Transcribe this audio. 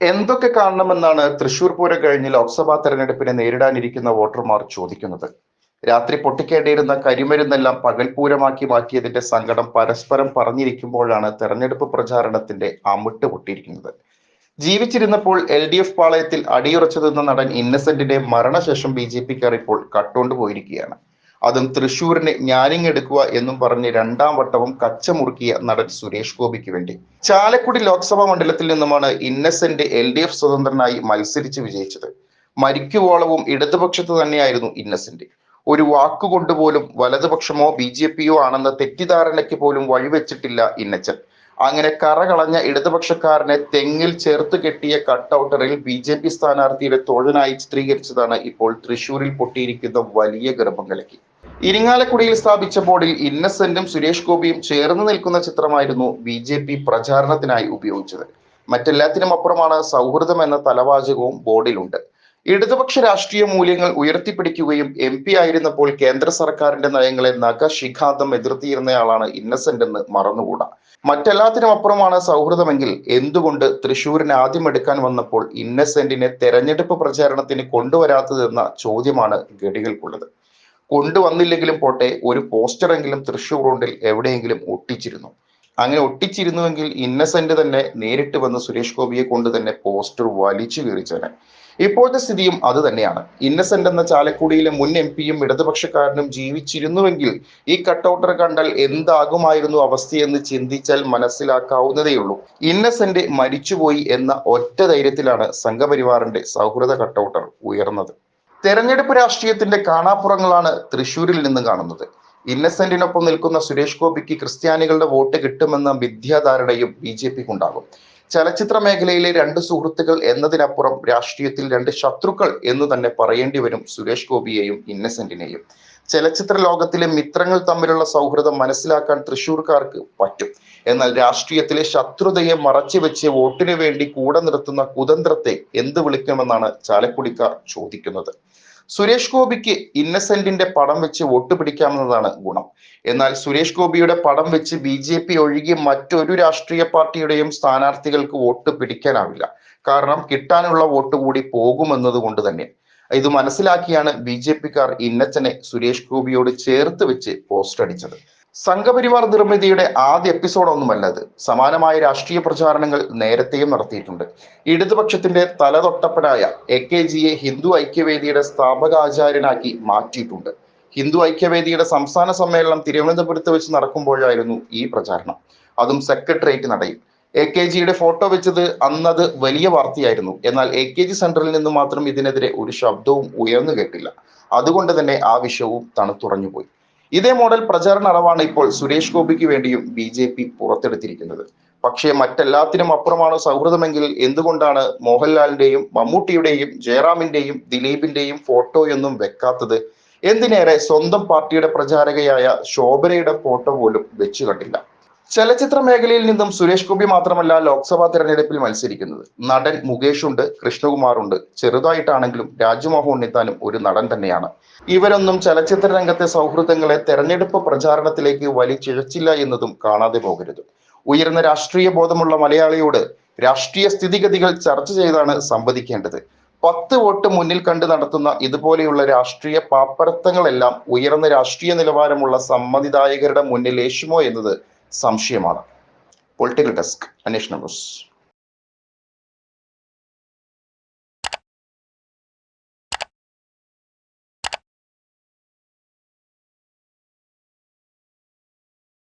എന്തൊക്കെ കാണണമെന്നാണ് തൃശൂർ പൂരം കഴിഞ്ഞ് ലോക്സഭാ തെരഞ്ഞെടുപ്പിനെ നേരിടാനിരിക്കുന്ന വോട്ടർമാർ ചോദിക്കുന്നത്? രാത്രി പൊട്ടിക്കേണ്ടിയിരുന്ന കരിമരുന്നെല്ലാം പകൽപൂരമാക്കി മാറ്റിയതിന്റെ സങ്കടം പരസ്പരം പറഞ്ഞിരിക്കുമ്പോഴാണ് തെരഞ്ഞെടുപ്പ് പ്രചാരണത്തിന്റെ അമിട്ട് പൊട്ടിയിരിക്കുന്നത്. ജീവിച്ചിരുന്നപ്പോൾ എൽ ഡി എഫ് പാളയത്തിൽ അടിയുറച്ചു നിന്ന നടൻ ഇന്നസെന്റിന്റെ മരണശേഷം ബി ജെ പിക്കാർ ഇപ്പോൾ കട്ടുകൊണ്ടുപോയിരിക്കുകയാണ്. പോയിരിക്കുകയാണ് അതും തൃശൂരിനെ ഞാനിങ്ങെടുക്കുക എന്നും പറഞ്ഞ് രണ്ടാം വട്ടവും കച്ചമുറുക്കിയ നടൻ സുരേഷ് ഗോപിക്ക് വേണ്ടി. ചാലക്കുടി ലോക്സഭാ മണ്ഡലത്തിൽ നിന്നുമാണ് ഇന്നസെന്റ് എൽ ഡി എഫ് സ്വതന്ത്രനായി മത്സരിച്ച് വിജയിച്ചത്. മരിക്കുവോളവും ഇടതുപക്ഷത്ത് തന്നെയായിരുന്നു ഇന്നസെന്റ്. ഒരു വാക്കുകൊണ്ട് പോലും വലതുപക്ഷമോ ബി ജെ പിയോ ആണെന്ന തെറ്റിദ്ധാരണയ്ക്ക് പോലും വഴിവെച്ചിട്ടില്ല ഇന്നച്ചൻ. അങ്ങനെ കറകളഞ്ഞ ഇടതുപക്ഷക്കാരനെ തെങ്ങിൽ ചേർത്ത് കെട്ടിയ കട്ടൗട്ടറിൽ ബി ജെ പി സ്ഥാനാർത്ഥിയുടെ തോഴനായി ചിത്രീകരിച്ചതാണ് ഇപ്പോൾ തൃശൂരിൽ പൊട്ടിയിരിക്കുന്ന വലിയ ഗർഭം ഇരിങ്ങാലക്കുടിയിൽ സ്ഥാപിച്ച ബോർഡിൽ ഇന്നസെന്റും സുരേഷ് ഗോപിയും ചേർന്ന് നിൽക്കുന്ന ചിത്രമായിരുന്നു ബി ജെ പി പ്രചാരണത്തിനായി ഉപയോഗിച്ചത്. മറ്റെല്ലാത്തിനും അപ്പുറമാണ് സൗഹൃദം എന്ന തലവാചകവും ബോർഡിലുണ്ട്. ഇടതുപക്ഷ രാഷ്ട്രീയ മൂല്യങ്ങൾ ഉയർത്തിപ്പിടിക്കുകയും എം പി ആയിരുന്നപ്പോൾ കേന്ദ്ര സർക്കാരിന്റെ നയങ്ങളെ നഖശിഖാന്തം എതിർത്തിയിരുന്നയാളാണ് ഇന്നസെന്റ് എന്ന് മറന്നുകൂടാ. മറ്റെല്ലാത്തിനും അപ്പുറമാണ് സൗഹൃദമെങ്കിൽ എന്തുകൊണ്ട് തൃശൂരിന് ആദ്യം എടുക്കാൻ വന്നപ്പോൾ ഇന്നസെന്റിനെ തെരഞ്ഞെടുപ്പ് പ്രചാരണത്തിന് കൊണ്ടുവരാത്തതെന്ന ചോദ്യമാണ് ഗഡികൾക്കുള്ളത്. കൊണ്ടുവന്നില്ലെങ്കിലും പോട്ടെ ഒരു പോസ്റ്ററെങ്കിലും തൃശൂർ റോഡിൽ എവിടെയെങ്കിലും ഒട്ടിച്ചിരുന്നു. അങ്ങനെ ഒട്ടിച്ചിരുന്നുവെങ്കിൽ ഇന്നസെന്റ് തന്നെ നേരിട്ട് വന്ന് സുരേഷ് ഗോപിയെ കൊണ്ട് തന്നെ പോസ്റ്റർ വലിച്ചു കീറിച്ചേനെ ഇപ്പോഴത്തെ സ്ഥിതിയും അത് തന്നെയാണ്. ഇന്നസെന്റ് എന്ന ചാലക്കുടിയിലെ മുൻ എം പിയും ഇടതുപക്ഷക്കാരനും ജീവിച്ചിരുന്നുവെങ്കിൽ ഈ കട്ടൗട്ടർ കണ്ടാൽ എന്താകുമായിരുന്നു അവസ്ഥയെന്ന് ചിന്തിച്ചാൽ മനസ്സിലാക്കാവുന്നതേയുള്ളൂ. ഇന്നസെന്റ് മരിച്ചുപോയി എന്ന ഒറ്റ ധൈര്യത്തിലാണ് സംഘപരിവാറിന്റെ സൗഹൃദ കട്ടൗട്ടർ ഉയർന്നത്. തെരഞ്ഞെടുപ്പ് രാഷ്ട്രീയത്തിന്റെ കാണാപ്പുറങ്ങളാണ് തൃശ്ശൂരിൽ നിന്ന് കാണുന്നത്. ഇന്നസെന്റിനൊപ്പം നിൽക്കുന്ന സുരേഷ് ഗോപിക്ക് ക്രിസ്ത്യാനികളുടെ വോട്ട് കിട്ടുമെന്ന മിഥ്യാധാരണയും ബി ജെ പിക്കുണ്ടാകും. ചലച്ചിത്ര മേഖലയിലെ രണ്ട് സുഹൃത്തുക്കൾ എന്നതിനപ്പുറം രാഷ്ട്രീയത്തിൽ രണ്ട് ശത്രുക്കൾ എന്ന് തന്നെ പറയേണ്ടി വരും സുരേഷ് ഗോപിയെയും ഇന്നസെന്റിനെയും. ചലച്ചിത്ര ലോകത്തിലെ മിത്രങ്ങൾ തമ്മിലുള്ള സൗഹൃദം മനസ്സിലാക്കാൻ തൃശൂർക്കാർക്ക് പറ്റും. എന്നാൽ രാഷ്ട്രീയത്തിലെ ശത്രുതയെ മറച്ചു വെച്ച് വോട്ടിനു വേണ്ടി കൂടെ നിർത്തുന്ന കുതന്ത്രത്തെ എന്ത് വിളിക്കണമെന്നാണ് ചാലക്കുടിക്കാർ ചോദിക്കുന്നത്. സുരേഷ് ഗോപിക്ക് ഇന്നസെന്റിന്റെ പടം വെച്ച് വോട്ട് പിടിക്കാമെന്നതാണ് ഗുണം. എന്നാൽ സുരേഷ് ഗോപിയുടെ പടം വെച്ച് ബി ജെ പി ഒഴികെ മറ്റൊരു രാഷ്ട്രീയ പാർട്ടിയുടെയും സ്ഥാനാർത്ഥികൾക്ക് വോട്ട് പിടിക്കാനാവില്ല. കാരണം കിട്ടാനുള്ള വോട്ട് കൂടി പോകുമെന്നത് കൊണ്ട് തന്നെ. ഇത് മനസ്സിലാക്കിയാണ് ബി ജെ പിക്കാർ ഇന്നച്ചനെ സുരേഷ് ഗോപിയോട് ചേർത്ത് വെച്ച് പോസ്റ്റ് അടിച്ചത് സംഘപരിവാർ നിർമ്മിതിയുടെ ആദ്യ എപ്പിസോഡൊന്നുമല്ല അത് സമാനമായ രാഷ്ട്രീയ പ്രചാരണങ്ങൾ നേരത്തെയും നടത്തിയിട്ടുണ്ട്. ഇടതുപക്ഷത്തിന്റെ തലതൊട്ടപ്പനായ എ കെ ജിയെ ഹിന്ദു ഐക്യവേദിയുടെ സ്ഥാപക ആചാര്യനാക്കി മാറ്റിയിട്ടുണ്ട്. ഹിന്ദു ഐക്യവേദിയുടെ സംസ്ഥാന സമ്മേളനം തിരുവനന്തപുരത്ത് വെച്ച് നടക്കുമ്പോഴായിരുന്നു ഈ പ്രചാരണം. അതും സെക്രട്ടേറിയറ്റ് നടയിൽ. എ കെ ജിയുടെ ഫോട്ടോ വെച്ചത് അന്നത് വലിയ വാർത്തയായിരുന്നു. എന്നാൽ എ കെ ജി സെന്ററിൽ നിന്ന് മാത്രം ഇതിനെതിരെ ഒരു ശബ്ദവും ഉയർന്നു കേട്ടില്ല. അതുകൊണ്ട് തന്നെ ആ വിഷയവും തണുത്തുറഞ്ഞുപോയി. ഇതേ മോഡൽ പ്രചാരണ അളവാണ് ഇപ്പോൾ സുരേഷ് ഗോപിക്ക് വേണ്ടിയും ബി ജെ പി പുറത്തെടുത്തിരിക്കുന്നത്. പക്ഷേ മറ്റെല്ലാത്തിനും അപ്പുറമാണ് സൗഹൃദമെങ്കിൽ എന്തുകൊണ്ടാണ് മോഹൻലാലിന്റെയും മമ്മൂട്ടിയുടെയും ജയറാമിന്റെയും ദിലീപിന്റെയും ഫോട്ടോയൊന്നും വെക്കാത്തത്? എന്തിനേറെ സ്വന്തം പാർട്ടിയുടെ പ്രചാരകയായ ശോഭനയുടെ ഫോട്ടോ പോലും വെച്ചു കണ്ടില്ല. ചലച്ചിത്ര മേഖലയിൽ നിന്നും സുരേഷ് ഗോപി മാത്രമല്ല ലോക്സഭാ തെരഞ്ഞെടുപ്പിൽ മത്സരിക്കുന്നത്. നടൻ മുകേഷ് ഉണ്ട് കൃഷ്ണകുമാർ ഉണ്ട് ചെറുതായിട്ടാണെങ്കിലും രാജ്മോഹൻ ഉണ്ണിത്താനും ഒരു നടൻ തന്നെയാണ്. ഇവരൊന്നും ചലച്ചിത്ര രംഗത്തെ സൗഹൃദങ്ങളെ തെരഞ്ഞെടുപ്പ് പ്രചാരണത്തിലേക്ക് വലിച്ചിഴച്ചില്ല എന്നതും കാണാതെ പോകരുത്. ഉയർന്ന രാഷ്ട്രീയ ബോധമുള്ള മലയാളിയോട് രാഷ്ട്രീയ സ്ഥിതിഗതികൾ ചർച്ച ചെയ്താണ് സംവദിക്കേണ്ടത്. പത്ത് വോട്ട് മുന്നിൽ കണ്ട് നടത്തുന്ന ഇതുപോലെയുള്ള രാഷ്ട്രീയ പാപ്പരത്തങ്ങളെല്ലാം ഉയർന്ന രാഷ്ട്രീയ നിലവാരമുള്ള സമ്മതിദായകരുടെ മുന്നിൽ ഏശുമോ എന്നത് സംശയമാണ്. പൊളിറ്റിക്കൽ ഡെസ്ക് അന്വേഷണ ന്യൂസ്